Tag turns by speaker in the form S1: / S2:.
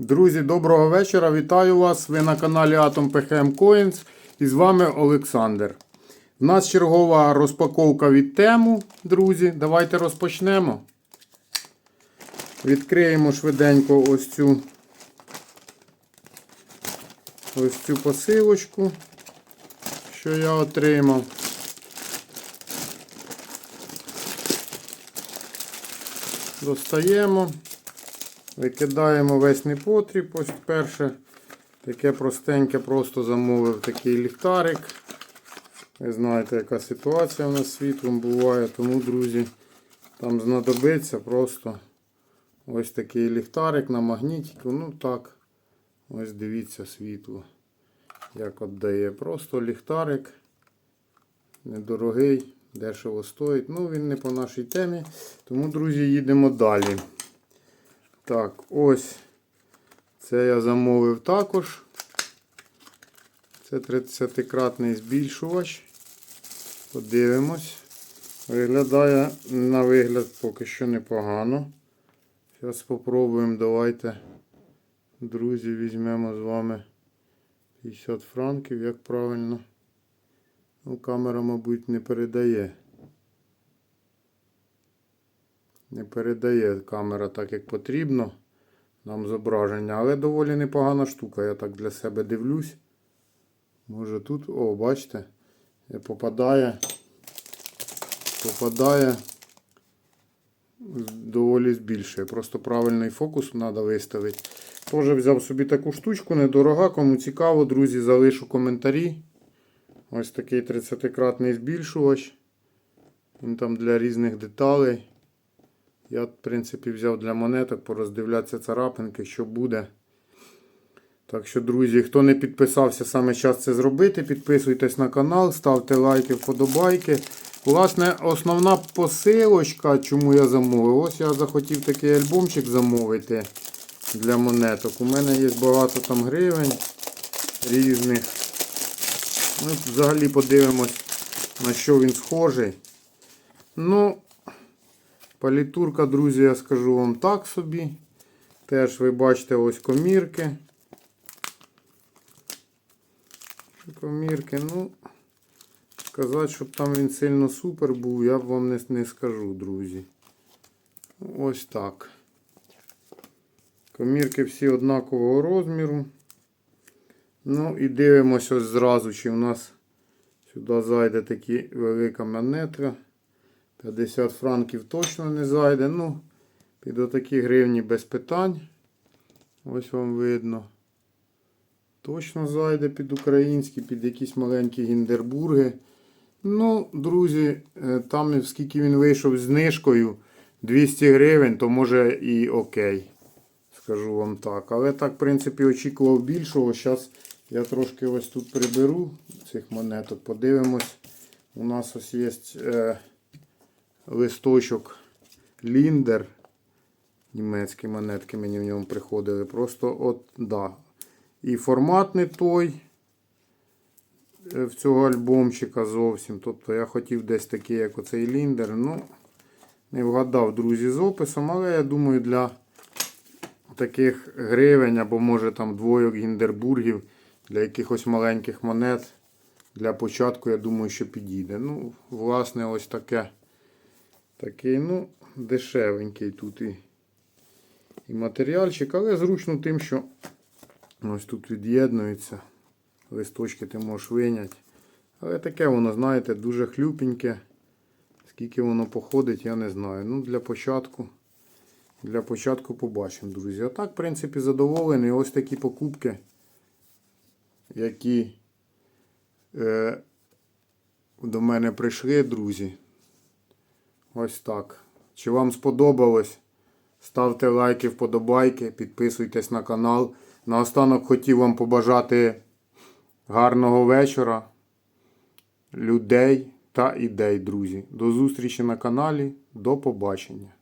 S1: Друзі, доброго вечора. Вітаю вас. Ви на каналі Atom PHM Coins і з вами Олександр. У нас чергова розпаковка від тему, друзі. Давайте розпочнемо. Відкриємо швиденько ось цю ось цю посилочку, що я отримав. Достаємо. Викидаємо весь непотріб. Ось перше таке простеньке, просто замовив такий ліхтарик. Ви знаєте, яка ситуація у нас світлом буває, тому, друзі, там знадобиться просто ось такий ліхтарик на магнітику. Ну так, ось дивіться світло. Як віддає. Просто ліхтарик. Недорогий, дешево стоїть. Ну, він не по нашій темі. Тому, друзі, їдемо далі. Так, ось це я замовив також. Це 30-кратний збільшувач. Подивимось. Виглядає на вигляд поки що непогано. Зараз спробуємо. Давайте, друзі, візьмемо з вами 50 франків, як правильно. Ну, камера, мабуть, не передає. Не передає камера так, як потрібно нам зображення. Але доволі непогана штука. Я так для себе дивлюсь. Може тут, о, бачите, попадає. Попадає. Доволі збільшує. Просто правильний фокус треба виставити. Теж взяв собі таку штучку, недорога. Кому цікаво, друзі, залишу коментарі. Ось такий 30-кратний збільшувач. Він там для різних деталей. Я, в принципі, взяв для монеток пороздивлятися царапинки, що буде. Так що, друзі, хто не підписався, саме час це зробити. Підписуйтесь на канал, ставте лайки, вподобайки. Власне, основна посилочка, чому я замовив. Ось я захотів такий альбомчик замовити для монеток. У мене є багато там гривень різних. Ми взагалі подивимось, на що він схожий. Ну, Палітурка, друзі, я скажу вам так собі. Теж ви бачите ось комірки. Комірки, ну, сказати, щоб там він сильно супер був, я б вам не, не скажу, друзі. Ось так. Комірки всі однакового розміру. Ну і дивимося ось зразу, чи у нас сюди зайде такі велика монетка. 50 франків точно не зайде. Ну, під отакі гривні без питань. Ось вам видно. Точно зайде під українські, під якісь маленькі гіндербурги. Ну, друзі, е, там скільки він вийшов з знижкою 200 гривень, то може і окей. Скажу вам так. Але так, в принципі, очікував більшого. Зараз я трошки ось тут приберу цих монеток. Подивимось. У нас ось є. Листочок Ліндер. Німецькі монетки мені в ньому приходили. Просто от, да. І формат не той е, в цього альбомчика зовсім. Тобто я хотів десь такий, як оцей Ліндер. Ну, не вгадав, друзі, з описом, але я думаю, для таких гривень або може там двойок гіндербургів, для якихось маленьких монет. Для початку, я думаю, що підійде. Ну, власне, ось таке. Такий, ну, дешевенький тут і і матеріальчик, але зручно тим, що ось тут від'єднується. Листочки ти можеш виняти. Але таке воно, знаєте, дуже хлюпеньке. Скільки воно походить, я не знаю. Ну, для початку. Для початку побачимо, друзі. А так, в принципі, задоволений. Ось такі покупки, які е, до мене прийшли, друзі. Ось так. Чи вам сподобалось? Ставте лайки, вподобайки, підписуйтесь на канал. Наостанок хотів вам побажати гарного вечора, людей та ідей, друзі. До зустрічі на каналі. До побачення.